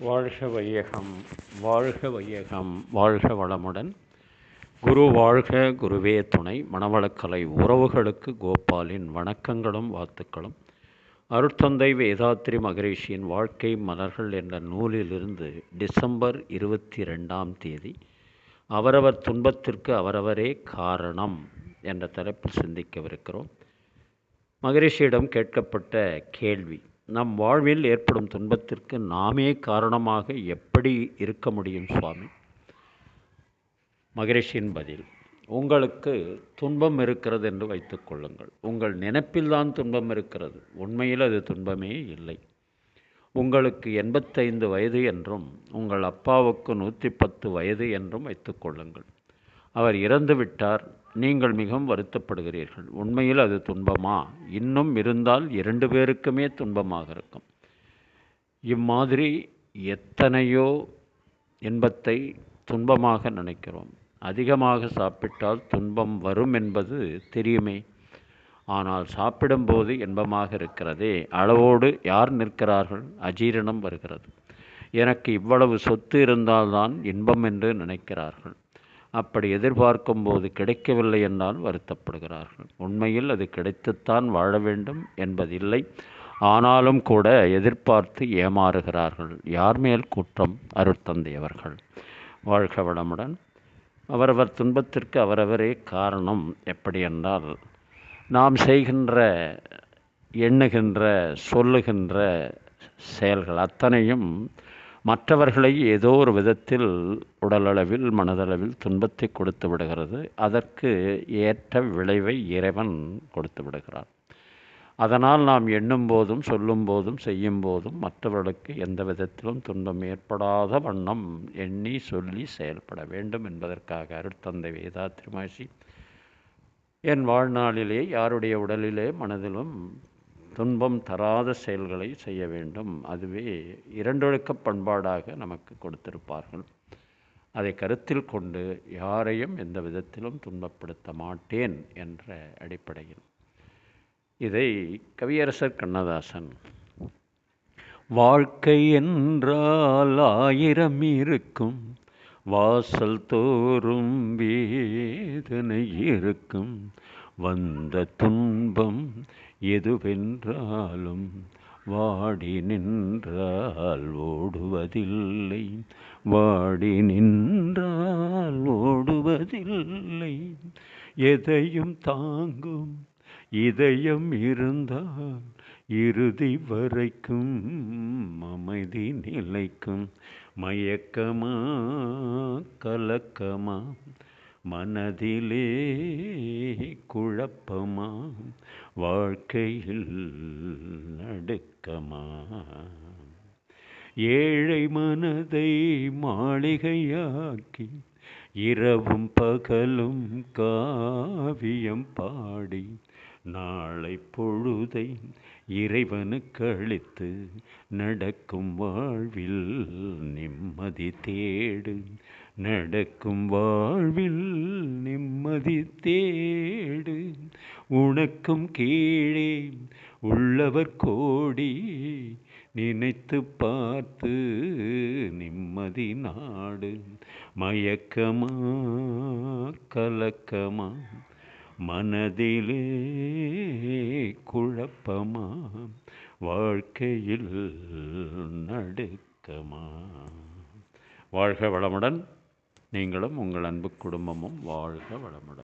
வாழ்க வையகம் வாழ்க வையகம் வாழ்க வளமுடன். குரு வாழ்க குருவே துணை. மணவளக்கலை உறவுகளுக்கு கோபாலின் வணக்கங்களும் வாழ்த்துக்களும். அருட்தந்தை வேதாத்ரி மகரிஷியின் வாழ்க்கை மலர்கள் என்ற நூலிலிருந்து டிசம்பர் இருபத்தி ரெண்டாம் தேதி அவரவர் துன்பத்திற்கு அவரவரே காரணம் என்ற தலைப்பில் சிந்திக்கவிருக்கிறோம். மகரிஷியிடம் கேட்கப்பட்ட கேள்வி நம் வாழ்வில் ஏற்படும் துன்பத்திற்கு நாமே காரணமாக எப்படி இருக்க முடியும் சுவாமி? மகரிஷியின் பதில் உங்களுக்கு துன்பம் இருக்கிறது என்று வைத்துக்கொள்ளுங்கள் உங்கள் நினைப்பில்தான் துன்பம் இருக்கிறது. உண்மையில் அது துன்பமே இல்லை. உங்களுக்கு எண்பத்தைந்து வயது என்றும் உங்கள் அப்பாவுக்கு நூற்றி பத்து வயது என்றும் வைத்துக்கொள்ளுங்கள் அவர் இறந்துவிட்டார் நீங்கள் மிகவும் வருத்தப்படுகிறீர்கள். உண்மையில் அது துன்பமா? இன்னும் இருந்தால் இரண்டு பேருக்குமே துன்பமாக இருக்கும். இம்மாதிரி எத்தனையோ இன்பத்தை துன்பமாக நினைக்கிறோம். அதிகமாக சாப்பிட்டால் துன்பம் வரும் என்பது தெரியுமே. ஆனால் சாப்பிடும்போது இன்பமாக இருக்கிறதே. அளவோடு யார் நிற்கிறார்கள்? அஜீரணம் வருகிறது. எனக்கு இவ்வளவு சொத்து இருந்தால்தான் இன்பம் என்று நினைக்கிறார்கள். அப்படி எதிர்பார்க்கும் போது கிடைக்கவில்லை என்றால் வருத்தப்படுகிறார்கள். உண்மையில் அது கிடைத்துத்தான் வாழ வேண்டும் என்பதில்லை. ஆனாலும் கூட எதிர்பார்த்து ஏமாறுகிறார்கள். யார் மேல் குற்றம்? அருட்தந்தையவர்கள் வாழ்க வளமுடன். அவரவர் துன்பத்திற்கு அவரவரே காரணம் எப்படி என்றால் நாம் செய்கின்ற எண்ணுகின்ற சொல்லுகின்ற செயல்கள் அத்தனையும் மற்றவர்களை ஏதோ ஒரு விதத்தில் உடலளவில் மனதளவில் துன்பத்தை கொடுத்து விடுகிறது. அதற்கு ஏற்ற விளைவை இறைவன் கொடுத்து விடுகிறார் அதனால் நாம் எண்ணும் போதும் சொல்லும் போதும் செய்யும் போதும் மற்றவர்களுக்கு எந்த விதத்திலும் துன்பம் ஏற்படாத வண்ணம் எண்ணி சொல்லி செயல்பட வேண்டும் என்பதற்காக அருட்தந்தை வேதா திருமாசி. என் வாழ்நாளிலே யாருடைய உடலிலே மனதிலும் துன்பம் தராத செயல்களை செய்ய வேண்டும். அதுவே இரண்டொழுக்க பண்பாடாக நமக்கு கொடுத்திருப்பார்கள். அதை கருத்தில் கொண்டு யாரையும் எந்த விதத்திலும் துன்பப்படுத்த மாட்டேன் என்ற அடிப்படையில். இதை கவியரசர் கண்ணதாசன் வாழ்க்கை என்றால் ஆயிரம் இருக்கும் வாசல் தோறும் வேதனை இருக்கும். வந்த துன்பம் எதுவென்றாலும் வாடி நின்றால் ஓடுவதில்லை. வாடி நின்றால் ஓடுவதில்லை. எதையும் தாங்கும் இதயம் இருந்தால் இறுதி வரைக்கும் அமைதி நிலைக்கும். மயக்கமா கலக்கமா மனதிலே குழப்பமா வாழ்க்கையில் நடுக்கமா ஏழை மனதை மாளிகையாக்கி இரவும் பகலும் காவியம் பாடி நாளை பொழுதை இறைவனுக்கு அளித்து நடக்கும் வாழ்வில் நிம்மதி தேடு. நடக்கும் வாழ்வில் நிம்மதி தேடு. உனக்கும் கீழே உள்ளவர் கோடி நினைத்து பார்த்து நிம்மதி நாடு. மயக்கமா கலக்கமா மனதிலே குழப்பமா வாழ்க்கையில் நடுக்கமா வாழ்க வளமுடன். நீங்களும் உங்கள் அன்பு குடும்பமும் வாழ்க வளமுடன்.